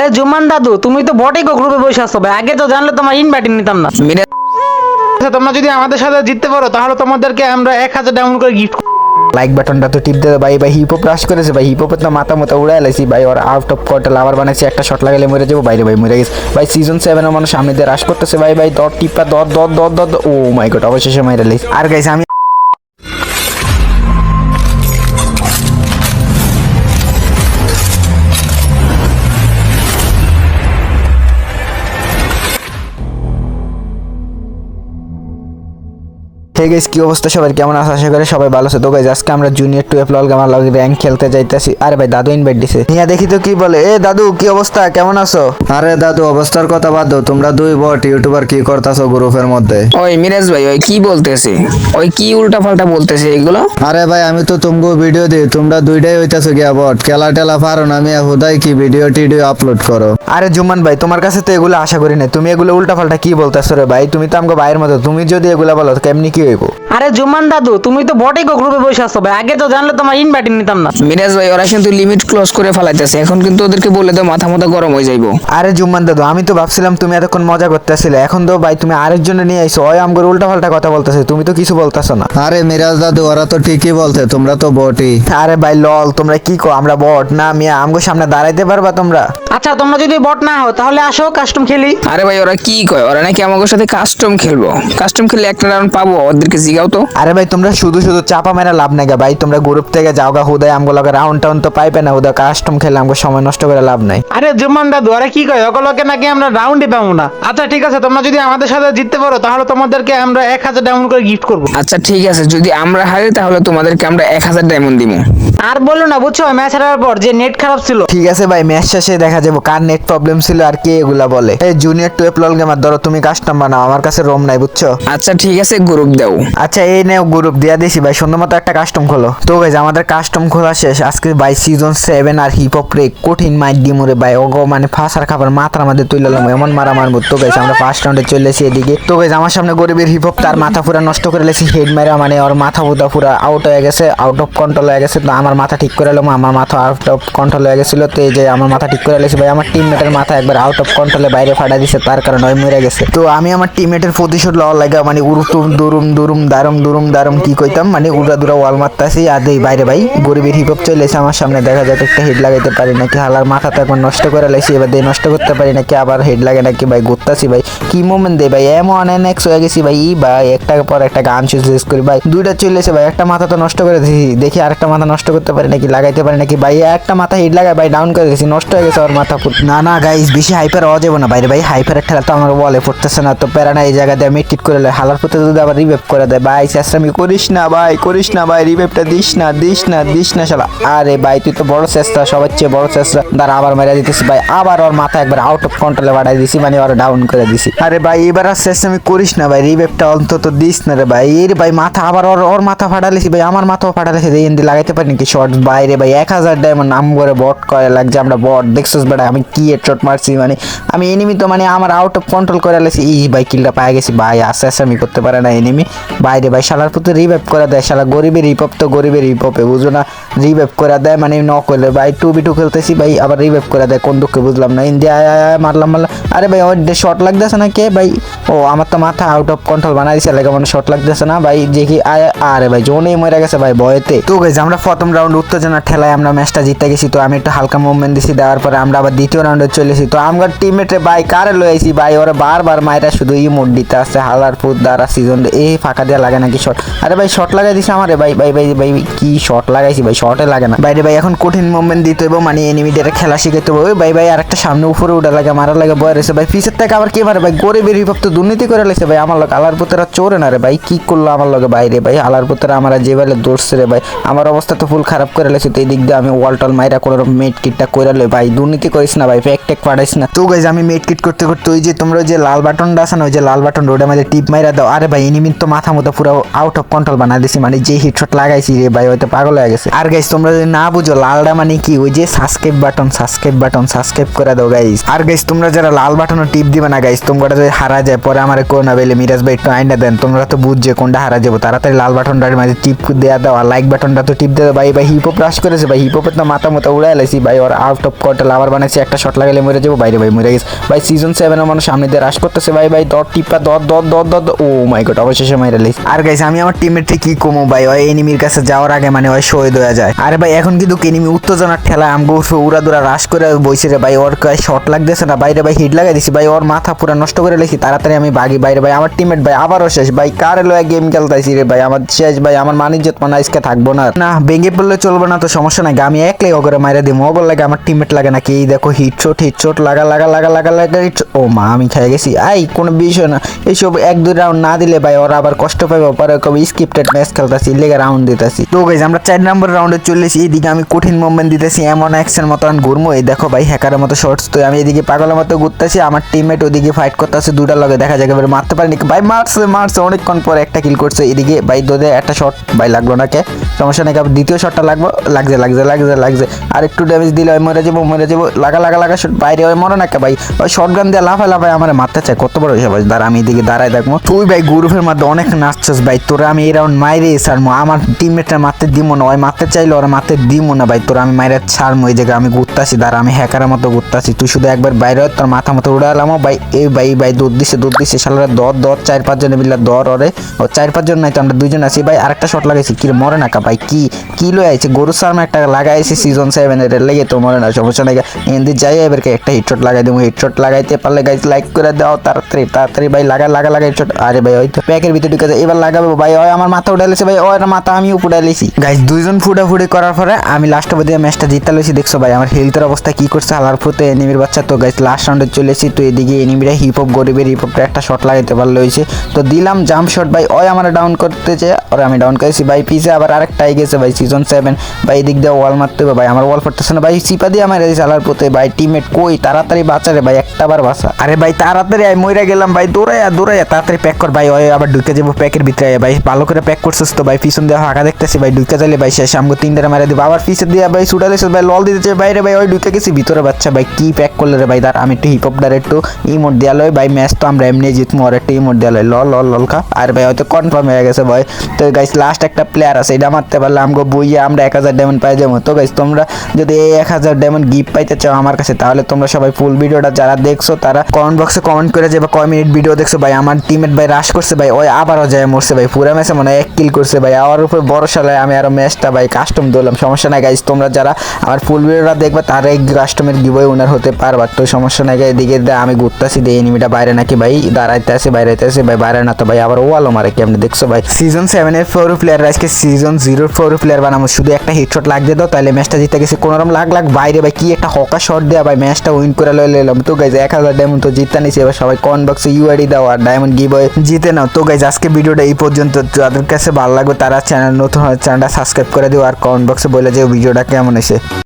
আরে জুমান দাদু তুমি তো বটে গো গ্রুপে বসে আসছো ভাই আগে তো জানলে তোমার ইনভাইট নিতাম না আচ্ছা, তোমরা যদি আমাদের সাথে জিততে পারো তাহলে তোমাদেরকে আমরা এক হাজার ডাউন করে গিফট লাইক বাটনটা তো টিপ দে ভাই ভাই হিপ হপ রাশ করেছে ভাই হিপ হপের তো মাথা মতো উড়াই লাইছি ভাই ওর আউট অফ কোয়ার্টার আবার বানাইছে একটা শট লাগালে মরে যাব বাইরে ভাই মরে গেছে ভাই সিজন সেভেনের মানুষ সামনে দিয়ে রাশ করতেছে ভাই ভাই দর টিপা দর দর দর দর ও মাই গড অবশেষে মাইরা লাইছি আর গাইস আমি হে গাইস কি অবস্থা সবার কেমন আছে? আশা করি সবাই ভালো আছে। তো গাইস আজকে আমরা জুনিয়র টুয়েলভ লল গামার লগে র্যাঙ্ক খেলতে যাইতেছি। আরে ভাই দাদু ইনভাইট দিছে। নিয়া দেখি তো কি বলে। এ দাদু কি অবস্থা? কেমন আছো? আরে দাদু অবস্থার কথা বাদ দাও। তোমরা দুই বট ইউটিউবার কি করতাছো গ্রুপের মধ্যে? ওই মিরাজ ভাই ওই কি বলতেছে? ওই কি উল্টা পাল্টা বলতেছে এগুলো? আরে ভাই আমি তো তুমগো ভিডিও দিই। তোমরা দুইটাই হইতাছো গিয়া বট। খেলা টেলা পারো না আমি হুদাই কি ভিডিও টিডিও আপলোড করো। আরে জুমান ভাই তোমার কাছে তো এগুলো আশা করি না তুমি এগুলো উল্টা পাল্টা কি বলতেছো রে ভাই? তুমি তো আমাকে ভাইয়ের মতো। তুমি যদি এগুলো বলো কেমনি কি হইব। আরে জুমান দাদু তুমি তো বটে গো গ্রুপে বসে আসছো ভাই। আগে তো জানলে তোমার ইনভাইট নিতাম না। মিরাজ ভাই ওরা কিন্তু লিমিট ক্লোজ করে ফেলাইতেছে। এখন কিন্তু ওদেরকে বলে তো মাথা মাথা গরম হয়ে যাইবো। আরে জুম্মান দাদু আমি তো ভাবছিলাম তুমি এতক্ষণ মজা করতেছিলে। এখন তো ভাই তুমি আরেকজনে নিয়ে আইছো ওই আমগর উল্টা পাল্টা কথা বলতেছে। তুমি তো কিছু বলতেছো না। আরে মিরাজ দাদু ওরা তো ঠিকই বলছে তোমরা তো বটই। আরে ভাই লল তোমরা কি কো আমরা বট না মিয়া আমগো সামনে দাঁড়াইতে পারবা তোমরা? আচ্ছা তোমরা যদি বট না হও তাহলে আসো কাস্টম খেলি। আরে ভাই ওরা কি কয়? ওরা নাকি আমাদের সাথে কাস্টম খেলব। কাস্টম খেলে একটা রাউন্ড পাবো ওদেরকে জিগাও তো। আরে ভাই তোমরা শুধু শুধু চাপা মেরা লাভ নাই ভাই। তোমরা গ্রুপ থেকে যাও গা হুদায় আমগো লগে রাউন্ড টাউন তো পাইবে না হুদা কাস্টম খেলে আমগো সময় নষ্ট করে লাভ নাই। আরে জুমান দাদু আরে কি কয়? ওগুলোকে নাকি আমরা রাউন্ডে পাবো না? আচ্ছা ঠিক আছে তোমরা যদি আমাদের সাথে জিততে পারো তাহলে তোমাদেরকে আমরা এক হাজার ডাউন করে গিফট করব। আচ্ছা ঠিক আছে যদি আমরা হারি তাহলে তোমাদেরকে আমরা এক হাজার ডায়মন্ড দিব আর বলো না বুঝছ? ম্যাচ হারার পর যে নেট খারাপ ছিল। ঠিক আছে ভাই ম্যাচ শেষে দেখা যাব কার নেট প্রবলেম ছিল আর কে এগুলা বলে। এই জুনিয়র টুয়েলভ লল গেমার ধরো তুমি কাস্টম বানাও আমার কাছে রোম নাই বুঝছ? আচ্ছা ঠিক আছে গ্রুপ দাও। আচ্ছা এই নেও গ্রুপ দিয়া দিছি ভাই, সুন্দর মতো একটা কাস্টম খোলো। তো গাইজ আমাদের কাস্টম খোলা শেষ। আজকে ভাই সিজন সেভেন আর হিপ হপ রে কঠিন মাইট ডিমুরে ভাই। ওগো মানে ফাঁসার খাবার মাথার মধ্যে তুলে নিলাম এমন মারা মারবো। তো গাইজ আমরা ফার্স্ট রাউন্ডে চলে এদিকে। তো গাইজ আমার সামনে গরিবের হিপ হপ তার মাথা পুরা নষ্ট করে লেছি হেড মেরা মানে ওর মাথা পুরা পুরা আউট হয়ে গেছে আউট অফ কন্ট্রোল হয়ে গেছে। তো আমার মাথা ঠিক করে এলাম আমার মাথা আউট অফ কন্ট্রোল হয়ে গেছিল। তো এই যে আমার মাথা ঠিক করে লেছি ভাই, আমার টিমমেটের মাথা একবার আউট অফ কন্ট্রোলে বাইরে ফাটা দিছে, তার কারণে ওই মরে গেছে। তো আমি আমার টিমমেটের প্রতিশোধ লওয়ার লাগা মানে উরুতুম দুরুম দুরুম, দারুম দুরুম, দারুম কি কইতাম? মানে উড়া দুরা ওয়াল মারতাছি, আর দেই বাইরে ভাই, গরিবের হিপ হপ এসে আমার সামনে দেখা যাক একটা হেড লাগাইতে পারি নাকি। হালার মাথা তো একবার নষ্ট করে লাইছি, এবার দেই নষ্ট করতে পারি নাকি, আবার হেড লাগে নাকি ভাই, ঘুরতাছি ভাই। কি মোমেন্ট দেই ভাই, এমন এনএক্স হয়ে গেছি ভাই ভাই একটা পর একটা গান শেষ করি ভাই। দুইটা চলে এসে ভাই, একটা মাথা তো নষ্ট করে দিয়েছি দেখি আরেকটা মাথা নষ্ট করতে পারি নাকি, লাগাইতে পারি নাকি। ভাই, একটা মাথা হিট লাগায় ভাই ডাউন করে দিয়েছি নষ্ট হয়ে গেছে ওর মাথা পুরো। না না গাইস বেশি হাইপার হওয়া যাবে না বাইরে ভাই হাইপারের খেলা তো আমার বলে পড়তেছে না, তো প্যারানা এই জায়গা দিয়ে মিটকিট করে লে হালার প্রতি যদি আবার রিভেভ করে দেয় ভাই চেষ্টামি করিস না ভাই, করিস না ভাই রিভেভটা দিস না দিস না দিস না শালা। আরে ভাই, তুই তো বড় চেষ্টা সবার চেয়ে বড় চেষ্টা দাঁড়া, আবার মেরে দিতেছি ভাই, আবার ওর মাথা একবার আউট অফ কন্ট্রোলে বাড়াই দিছি মানে ওর ডাউন করে দিছি। আরে ভাই, এবার আর চেষ্টামি করিস না ভাই রিভেভটা অন্তত দিস না রে ভাই। এর ভাই, মাথা আবার ওর ওর মাথা ফাটালেছি ভাই, আমার মাথাও ফাটালেছি এই এন্দি, লাগাইতে পারি নাকি শর্ট বাইরে ভাই, এক হাজার ডায়মন্ড নাম করে বট করে লাগছে, আমরা বট দেখছিস বেটা, আমি কি শট মারছি মানে আমি এনিমি তো মানে আমার আউট অফ কন্ট্রোল করে লেছি। এই ভাই, কিলটা পায়ে গেছি, ভাই আস্তে আস্তে আমি করতে পারে না এনিমি বাইরে ভাই, শালার পুত্র রিভাইভ করে দেয়, শালা গরিবের রিপপ তো গরিবের রিপপে বুঝো না? রিভাইভ করে দেয় মানে ন করলে ভাই টু বি টু খেলতেছি ভাই, আবার রিভাইভ করে দেয়, কোন দুঃখে বুঝলাম না। ইন্ডিয়া মারলাম মারলাম। আরে ভাই ওর শর্ট লাগতেছে না কে ভাই? ও, আমার তো মাথা আউট অফ কন্ট্রোল বানাই দিছে, লাগে মানে শর্ট লাগতেছে না ভাই? দেখি, আয়- আরে ভাই, জোনেই মরে গেছে ভাই, ভয়েতে। তো গেছে আমরা প্রথম রাউন্ড উত্তেজনা ঠেলায় আমরা ম্যাচটা জিতে গেছি, তো আমি একটু হালকা মুভমেন্ট দিছি, দেওয়ার পরে আমরা আবার দ্বিতীয় রাউন্ডে চলেছি তো আমার টিমমেটে ভাই, কারে লয়ে আইছি ভাই? ওরা বারবার মায়েরা শুধু ইমোট দিতে আসছে, হালার ফুট দ্বারা সিজন এই ফাঁকা দেওয়া লাগে নাকি শর্ট আরে ভাই শর্ট লাগাই দিছে আমারে। ভাই ভাই ভাই ভাই, কি শর্ট লাগাইছি ভাই? শটে লাগে না। বাইরে ভাই, এখন কঠিন মুভমেন্ট দিতে হবে মানে এনিমিদের খেলা শিখাইতে হবে ভাই ভাই, আরেকটা সামনে উপরে উঠে লাগে মারা লাগে বয় রয়েছে। ভাই, পিছের থেকে আবার কে মারে? ভাই, গরিবের হিপ তো দুর্নীতি করে লেছে। ভাই, আমার লোক আলার পুতেরা চোরে না রে ভাই। কি করল আমার লগে বাইরে? ভাই, আলার পুতেরা আমার যে বেলে দৌড়ছে রে ভাই। আমার অবস্থা তো ফুল খারাপ করে লেছে। তো এই দিক দিয়ে আমি ওয়াল টল মাইরা কোনো মেট কিটটা করে লই। ভাই, দুর্নীতি করিস না ভাই। ফেক টেক পাঠাইস না। তো গাইজ আমি মেট কিট করতে করতে ওই যে তোমরা যে লাল বাটনটা আছে না, ওই যে লাল বাটন রোডে মাঝে টিপ মাইরা দাও। আরে ভাই এনিমির তো মাথা মতো পুরো আউট অফ কন্ট্রোল বানা দিছি মানে যে হিটশট লাগাইছি রে ভাই হয়তো পাগল হয়ে গেছে। আর গাইস তোমরা যদি না বুঝো লালটা মানে কি? ওই যে subscribe button subscribe button subscribe করে দাও গাইস আর গাইস তোমরা যারা লাল বাটনে টিপ দিবে না গাইস তোমরা যদি হারা যায়, পরে আমার কোন বেলে মিরাজ ভাই, একটু আইনা দেন। তোমরা তো বুঝছে কোনটা হারা যাব। তাড়াতাড়ি লাল বাটনটার মাঝে টিপ দেওয়া দাও, আর লাইক বাটনটা তো টিপ দেওয়া ভাই ভাই হিপহপ রাশ করেছে ভাই হিপহপের তো মাথা মতো উড়াই লাইছি। ভাই, ওর আউট অফ কন্ট্রোল আবার বানাইছে, একটা শট লাগালে মরে যাব। বাইরে ভাই, মরে গেছে। ভাই সিজন সেভেনের মানুষ সামনে দিয়ে রাশ করতেছে। ভাই ভাই, দর, টিপা, দর দর দর দর। ও মাই গড অবশেষে মাইরে লাইছি। আর আমি আমার টিমের কি কমো ভাই? ওই এনিমির কাছে যাওয়ার আগে মানে ওই শহীদ হয়ে যায়। আরে ভাই, এখন কিন্তু এনিমি উত্তেজনার উড়া দুরা করে রে ভাই। ওর শট লাগতেছে না। বাইরে ভাই হিট লাগাই দিছি। ভাই, ওর মাথা পুরো নষ্ট করে তাড়াতাড়ি আমি বাগি। বাইরে ভাই, আমার ভাই, আবারও শেষ। ভাই, কার গেম খেলতাইছি রে ভাই? আমার শেষ ভাই, আমার মানে আজকে থাকব না। না, ভেঙে পড়লে চলবে না তো, সমস্যা নাই। আমি একলাই ওগরে মাইরে দিই মোগল লাগে আমার টিমমেট লাগে নাকি? এই দেখো হিটশট হিটশট লাগা লাগা লাগা লাগা লাগা hit- ও মা, আমি খেয়ে গেছি। আই, কোনো বিষয় না। এইসব এক, দুই রাউন্ড না দিলে ভাই, ওরা আবার কষ্ট পাবে পরে কবে স্ক্রিপ্টেড ম্যাচ খেলতেছি, লেগে রাউন্ড দিতেছি। তো গাইজ আমরা চার নম্বর রাউন্ডে চলেছি এইদিকে আমি কঠিন মুভমেন্ট দিতেছি, এমন অ্যাকশন মতন ঘুরবো এই দেখো ভাই হ্যাকারের মতো শর্টস তো আমি এদিকে পাগলের মতো ঘুরতেছি, আমার টিমমেট ওদিকে ফাইট করতেছে দুটার লগে দেখা যাবে এবার মারতে পারিনি ভাই, মারছে মারছে, অনেকক্ষণ পরে একটা কিল করছে, এদিকে ভাই, দোদে একটা শট ভাই, লাগল না কে? সমস্যা নেই আবার দ্বিতীয় শটটা লাগবে, লাগছে লাগছে লাগছে লাগছে। আর একটু ড্যামেজ দিলে ওই মরে যাব মরে যাব, লাগা লাগা লাগা শট বাইরে ওই মরে না কে ভাই? ওই শর্ট গান দিয়ে লাফায় লাফায় আমার মারতে চায়, কত বড় হিসাব দাঁড়া, আমি এদিকে দাঁড়ায় দেখব। তুই ভাই গ্রুপের মধ্যে অনেক নাচছস ভাই, তোরা আমি এই রাউন্ড মাইরে ছাড়মো। আমার টিমমেটটা মারতে দিমো না, ওই মারতে চাইলে ওরা মারতে দিমো না ভাই। তোরা আমি মাইরে ছাড়মো, এই জায়গায় আমি ঘুরতাছি, দাঁড়া, আমি হ্যাকারের মতো ঘুরতাছি। তুই শুধু একবার বাইরে তোর মাথা মতো উড়ালামো ভাই। এই ভাই ভাই দুধ দিছে দুধ দিছে, শালারা দর দর, চার পাঁচজনে মিলে দর, ওরে। ও চার পাঁচজন নাই তো, আমরা দুইজন আছি। ভাই, আরেকটা শট লাগাইছি কি মরে না কা ভাই, কি কি লয়ে আইছে? গরু সার্মা একটা লাগাইছি সিজন সেভেন এর লেগে তো মরে না, সমস্যা নাই এন্দি যাই, এবারকে একটা হিটশট লাগাই দেবো। হিটশট লাগাইতে পারলে গাইজ লাইক করে দাও, তাড়াতাড়ি তাড়াতাড়ি ভাই, লাগা লাগা লাগা হিটশট আরে ভাই, ওই তো প্যাকের ভিতরে ঢুকে যায় এবার লাগাবো। ভাই, ওই আমার মাথা উঠাইলেছে ভাই ওর মাথা আমি উঠাইলেছি গাইজ দুইজন ফুটাফুটি করার পরে আমি লাস্ট অবধি ম্যাচটা জিতে লইছি দেখছ ভাই, আমার হেলথের অবস্থা কি করছে হালার ফুতে এনিমির বাচ্চা তো গাইজ লাস্ট রাউন্ডে চলেছি তো এদিকে এনিমিরা হিপ হপ গরিবের হিপ হপটা একটা শট লাগাইতে পারল হয়েছে তো দিলাম জাম্প শট ভাই, ওই আমার ডাউন করতেছে, ওরা আমি ডাউন করেছি, ভাই, পিছে আবার আরেকটাই গেছে, ভাই সিজন সেভেন ভাই, এদিক দিয়ে ওয়াল মারতে হবে, ভাই, আমার ওয়াল ফাটতেছে না, ভাই চিপা দিয়ে আমার এই চালার পথে ভাই টিমমেট কই? তাড়াতাড়ি বাঁচা রে, ভাই একটা বার বাঁচা। আরে ভাই, তাড়াতাড়ি আই মইরা গেলাম, ভাই, দৌড়াইয়া দৌড়াইয়া, তাড়াতাড়ি প্যাক কর, ভাই, ওই আবার ঢুকে যাব প্যাকের ভিতরে ভাই, ভালো করে প্যাক করছিস তো, ভাই। পিছন দিয়ে হাঁকা দেখতেছি, ভাই। ঢুকে চাইলে ভাই শেষ আমাকে তিনটারে মারা দিব। আবার পিছে দিয়ে, ভাই ছুটালেছে ভাই, লল দিতেছে। বাইরে ভাই, ওই ঢুকে গেছি ভিতরে, বাচ্চা। ভাই, কি প্যাক করলে রে, ভাই? দাঁড়, আমি একটু হিপ হপটার একটু ইমোট দেওয়া লয় ভাই, ম্যাচ তো আমরা এমনি জিতবো আর একটু ইমোট দেওয়া লয় লল লল লল খা। আর ভাই, হয়তো কনফার্ম হয়ে গেছে, ভাই। তো গাইস লাস্ট একটা প্লেয়ার আছে, এটা মারতে পারলে আমাকে বইয়ে, আমরা এক হাজার ডায়মন্ড পাই যাব। তো গাইস তোমরা যদি এই এক হাজার ডায়মন্ড গিফট পাইতে চাও আমার কাছে, তাহলে তোমরা সবাই ফুল ভিডিওটা যারা দেখছ, তারা কমেন্ট বক্সে কমেন্ট করে যে বা কয় মিনিট ভিডিও দেখছ। ভাই, আমার টিমের ভাই রাশ করছে, ভাই। ওই আবারও যায় মরছে ভাই, পুরো ম্যাচে মনে এক কিল করছে ভাই। আমার উপর বড় সালায় আমি আরও ম্যাচটা ভাই কাস্টম দিলাম সমস্যা নাই গাইস তোমরা যারা আমার ফুল ভিডিওটা দেখবে তারা এই কাস্টমের গিবই উনার হতে পারবা। তো সমস্যা নাই গাইস এদিকে আমি ঘুরতেছি দিয়ে এনিমিটা বাইরে নাকি ভাই? দাঁড়াইতে আছে বাইরেতে আছে, ভাই, বাইরে না তো ভাই, আবার ওয়ালও মারে কেমনি, দেখছ ভাই? সিজন সেভেন এর ফোর প্লেয়ার আজকে সিজন জিরো ফোর প্লেয়ার বানাবো। শুধু একটা হিটশট লাগতে দাও তাহলে ম্যাচটা জিতে গেছে। কোনোরকম লাখ লাখ বাইরে ভাই, কি একটা হকা শট দেওয়া ভাই ম্যাচটা উইন করে লয়ে নিলাম তো গাইজ এক হাজার ডায়মন্ড তো জিততে নিছি, এবার সবাই কমেন্ট বক্সে ইউআইডি দাও আর ডায়মন্ড গিভ জিতে নাও। তো গাইজ আজকে ভিডিওটা এই পর্যন্ত। যাদের কাছে ভালো লাগবে তারা চ্যানেল নতুন হয় চ্যানেলটা সাবস্ক্রাইব করে দিও আর কমেন্ট বক্সে বলে যে ভিডিওটা কেমন এসে